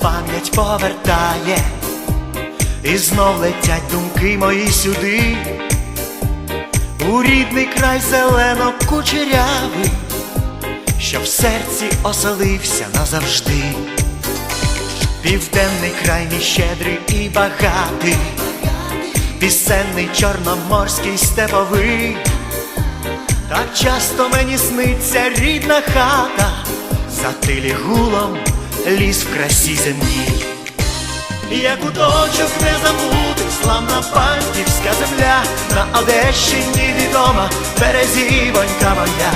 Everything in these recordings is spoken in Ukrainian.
пам'ять повертає, і знов летять думки мої сюди, у рідний край зелено кучерявий, що в серці оселився назавжди. Південний край мій щедрий і багатий, пісенний чорноморський степовий. Так часто мені сниться рідна хата, затилі гулом ліс в красі землі, Як куточок не забути, славна панківська земля, на Одещині відома березівонька моя.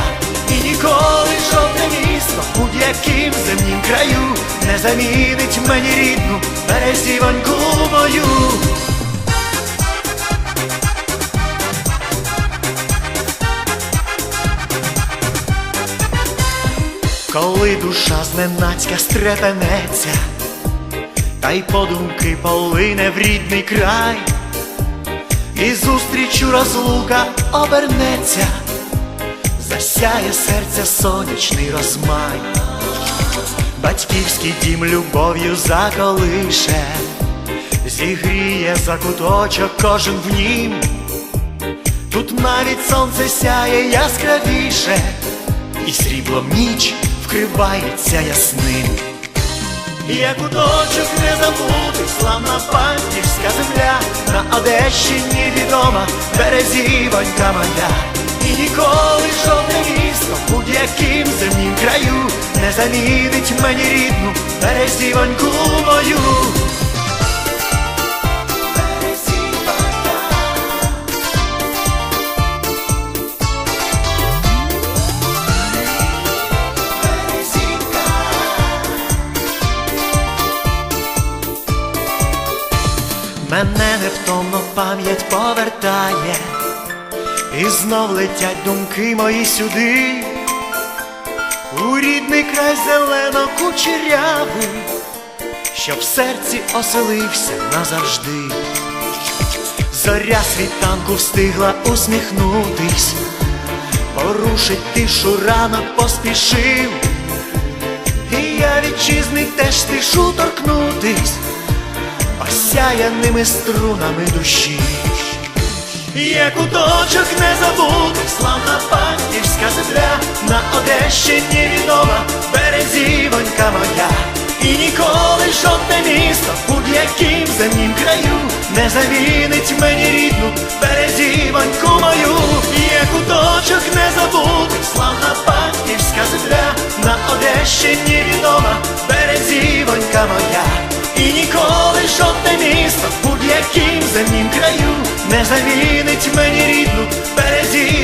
І ніколи жодне місто будь-яким земнім краю не замінить мені рідну березівоньку мою. Коли душа зненацька стрепенеться, та й подумки полине в рідний край, і зустрічу розлука обернеться, засяє серця сонячний розмай, батьківський дім любов'ю заколише, зігріє за куточок кожен в нім, тут навіть сонце сяє яскравіше, і сріблом ніч вкривається ясним. Як куточок не забути, славна панківська земля, на Одещині відома березівонька моя. І ніколи жодне місто будь-яким земнім краю не замінить мені рідну березівоньку мою. Мене невтомно пам'ять повертає, і знов летять думки мої сюди, у рідний край зелено кучерявий, що в серці оселився назавжди. Зоря світанку встигла усміхнутись, порушить тишу ранок поспішив, і я вітчизни теж спішу торкнутись осяяними струнами душі. Є куточок не забути, славна панківська земля, на Одещині відома березівонька моя. І ніколи жодне місто в будь-яким земнім краю не замінить мені рідну березівоньку мою. Є куточок не забути, славна панківська земля, на Одещині відома березівонька моя. І ніколи жодне місто будь-яким земнім краю не замінить мені рідну мою.